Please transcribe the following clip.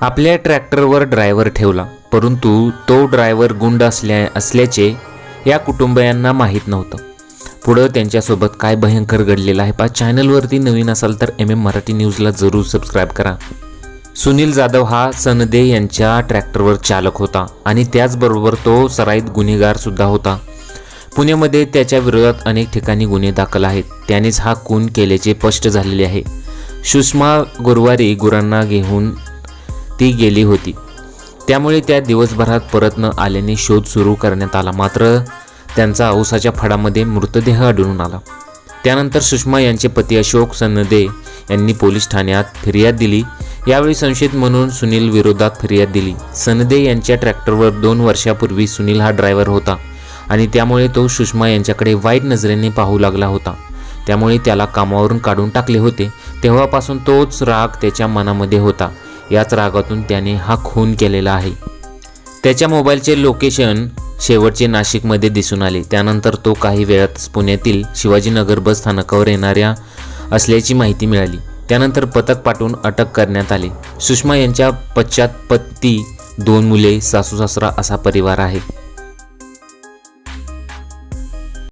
आपल्या ट्रॅक्टरवर ड्रायव्हर ठेवला परंतु तो ड्रायव्हर गुंड असल्या असल्याचे या कुटुंबियांना माहीत नव्हतं. पुढं त्यांच्यासोबत काय भयंकर घडलेलं आहे पा चॅनलवरती नवीन असाल तर एम एम मराठी न्यूजला जरूर सबस्क्राईब करा. सुनील जाधव हा सनदे यांच्या ट्रॅक्टरवर चालक होता आणि त्याचबरोबर तो सराईत गुन्हेगारसुद्धा होता. पुण्यामध्ये त्याच्या विरोधात अनेक ठिकाणी गुन्हे दाखल आहेत. त्यानेच हा खून केल्याचे स्पष्ट झालेले आहे. सुषमा गुरुवारी गुरांना घेऊन ती गेली होती. त्यामुळे त्या दिवसभरात परत न आल्याने शोध सुरू करण्यात आला. मात्र त्यांचा औसाच्या फडामध्ये मृतदेह आढळून आला. त्यानंतर सुषमा यांचे पती अशोक सनदे यांनी पोलीस ठाण्यात फिर्याद दिली. यावेळी संशयित म्हणून सुनील विरोधात फिर्याद दिली. सनदे यांच्या ट्रॅक्टरवर दोन वर्षापूर्वी सुनील हा ड्रायव्हर होता आणि त्यामुळे तो सुषमा यांच्याकडे वाईट नजरेने पाहू लागला होता. त्यामुळे त्याला कामावरून काढून टाकले होते. तेव्हापासून तोच राग त्याच्या मनामध्ये होता. याच रागातून त्याने हा खून केलेला आहे. त्याच्या मोबाईलचे लोकेशन शेवटचे नाशिकमध्ये दिसून आले. त्यानंतर तो काही वेळातच पुण्यातील शिवाजीनगर बस स्थानकावर येणाऱ्या असल्याची माहिती मिळाली. त्यानंतर पथक पाठवून अटक करण्यात आली. सुषमा यांच्या पश्चात पती दोन मुले सासू सासरा असा परिवार आहे.